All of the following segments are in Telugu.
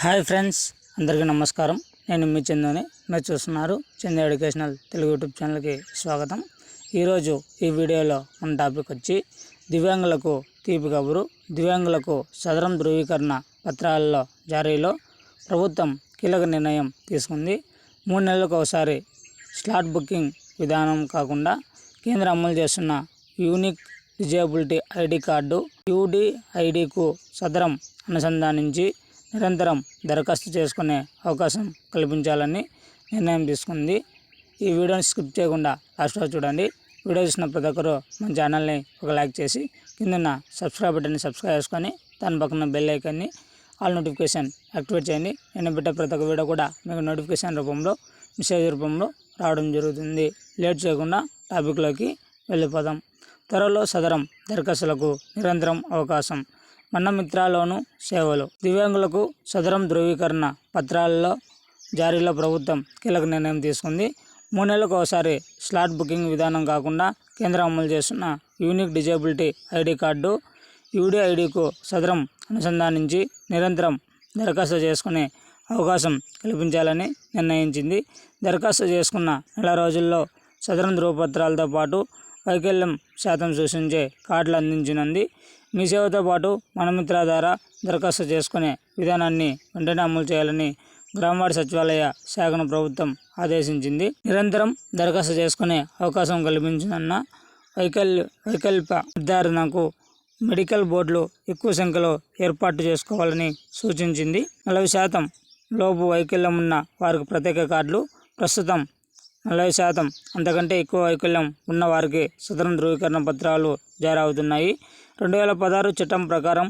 హాయ్ ఫ్రెండ్స్ అందరికీ నమస్కారం. నేను మీ చందుని. మీరు చూస్తున్నారు చందు ఎడ్యుకేషనల్ తెలుగు యూట్యూబ్ ఛానల్కి స్వాగతం. ఈరోజు ఈ వీడియోలో మన టాపిక్ వచ్చి దివ్యాంగులకు తీపి కబురు దివ్యాంగులకు సదరం ధృవీకరణ పత్రాలలో జారీలో ప్రభుత్వం కీలక నిర్ణయం తీసుకుంది. మూడు నెలలకు ఒకసారి స్లాట్ బుకింగ్ విధానం కాకుండా కేంద్రం అమలు చేస్తున్న యూనిక్ డిజేబిలిటీ ఐడి కార్డు యూడిఐడికు సదరం అనుసంధానించి నిరంతరం దరఖాస్తు చేసుకునే అవకాశం కల్పించాలని నిర్ణయం తీసుకుంది. ఈ వీడియోని స్కిప్ చేయకుండా లాస్ట్ వరకు చూడండి. వీడియో చూసిన ప్రతి ఒక్కరు మన ఛానల్ని ఒక లైక్ చేసి కిందన్న సబ్స్క్రైబ్ బటన్ని సబ్స్క్రైబ్ చేసుకొని దాని పక్కన బెల్ ఐకాన్ని ఆల్ నోటిఫికేషన్ యాక్టివేట్ చేయండి. నేను పెట్టే ప్రతి ఒక్క వీడియో కూడా మీకు నోటిఫికేషన్ రూపంలో మెసేజ్ రూపంలో రావడం జరుగుతుంది. లేట్ చేయకుండా టాపిక్లోకి వెళ్ళిపోదాం. త్వరలో సదరం దరఖాస్తులకు నిరంతరం అవకాశం మనమిత్రాలోనూ సేవలు. దివ్యాంగులకు సదరం ధృవీకరణ పత్రాలలో జారీలో ప్రభుత్వం కీలక నిర్ణయం తీసుకుంది. మూడు నెలలకు ఒకసారి స్లాట్ బుకింగ్ విధానం కాకుండా కేంద్రం అమలు చేస్తున్న యూనిక్ డిజేబిలిటీ ఐడి కార్డు యూడిఐడికు సదరం అనుసంధానించి నిరంతరం దరఖాస్తు చేసుకునే అవకాశం కల్పించాలని నిర్ణయించింది. దరఖాస్తు చేసుకున్న నెల రోజుల్లో సదరం ధృవపత్రాలతో పాటు వైకల్యం శాతం సూచించే కార్డులు అందించినంది. మీ సేవతో పాటు మనమిత్ర ద్వారా దరఖాస్తు చేసుకునే విధానాన్ని వెంటనే అమలు చేయాలని గ్రామవాడి సచివాలయ శాఖను ప్రభుత్వం ఆదేశించింది. నిరంతరం దరఖాస్తు చేసుకునే అవకాశం కల్పించిందన్న వైకల్య వైకల్ప నిర్ధారణకు మెడికల్ బోర్డులు ఎక్కువ సంఖ్యలో ఏర్పాటు చేసుకోవాలని సూచించింది. నలభై శాతం లోపు వైకల్యం ఉన్న వారికి ప్రత్యేక కార్డులు ప్రస్తుతం నలభై శాతం అంతకంటే ఎక్కువ వైకల్యం ఉన్న వారికి సదరం ధృవీకరణ పత్రాలు జారీ అవుతున్నాయి. రెండు వేల పదహారు చట్టం ప్రకారం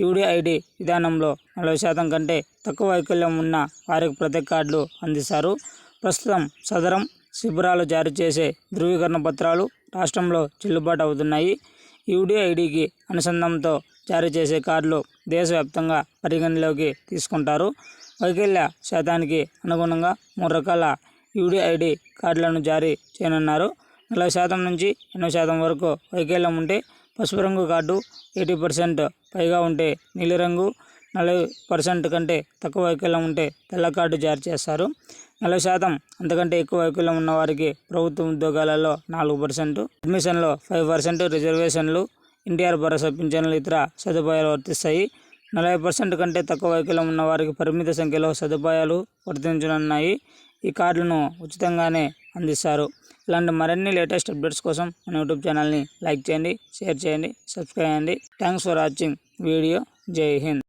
యూడిఐడి విధానంలో నలభై శాతం కంటే తక్కువ వైకల్యం ఉన్న వారికి ప్రత్యేక కార్డులు అందిస్తారు. ప్రస్తుతం సదరం శిబిరాలు జారీ చేసే ధృవీకరణ పత్రాలు రాష్ట్రంలో చెల్లుబాటు అవుతున్నాయి. యూడిఐడికి అనుసంధానంతో జారీ చేసే కార్డులు దేశవ్యాప్తంగా పరిగణలోకి తీసుకుంటారు. వైకల్య శాతానికి అనుగుణంగా మూడు రకాల యూడిఐడి కార్డులను జారీ చేయనున్నారు. నలభై శాతం నుంచి ఎనభై శాతం వరకు వైకల్యం ఉంటే పసుపు రంగు కార్డు ఎయిటీ పర్సెంట్ పైగా ఉంటే నీలిరంగు నలభై పర్సెంట్ కంటే తక్కువ వైకల్యం ఉంటే తెల్ల కార్డు జారీ చేస్తారు. నలభై శాతం అంతకంటే ఎక్కువ వైకల్యం ఉన్న వారికి ప్రభుత్వ ఉద్యోగాలలో నాలుగు పర్సెంట్ అడ్మిషన్లో ఫైవ్ పర్సెంట్ రిజర్వేషన్లు ఎన్టీఆర్ భరోసా పింఛన్లు ఇతర సదుపాయాలు వర్తిస్తాయి. నలభై పర్సెంట్ కంటే తక్కువ వైకల్యం ఉన్న వారికి పరిమిత సంఖ్యలో సదుపాయాలు వర్తించనున్నాయి. ఈ కార్డులను ఉచితంగానే అందిస్తారు. ఇలాంటి మరిన్ని లేటెస్ట్ అప్డేట్స్ కోసం మన యూట్యూబ్ ఛానల్ని లైక్ చేయండి షేర్ చేయండి సబ్స్క్రైబ్ చేయండి. Thanks for watching video. జై హింద్.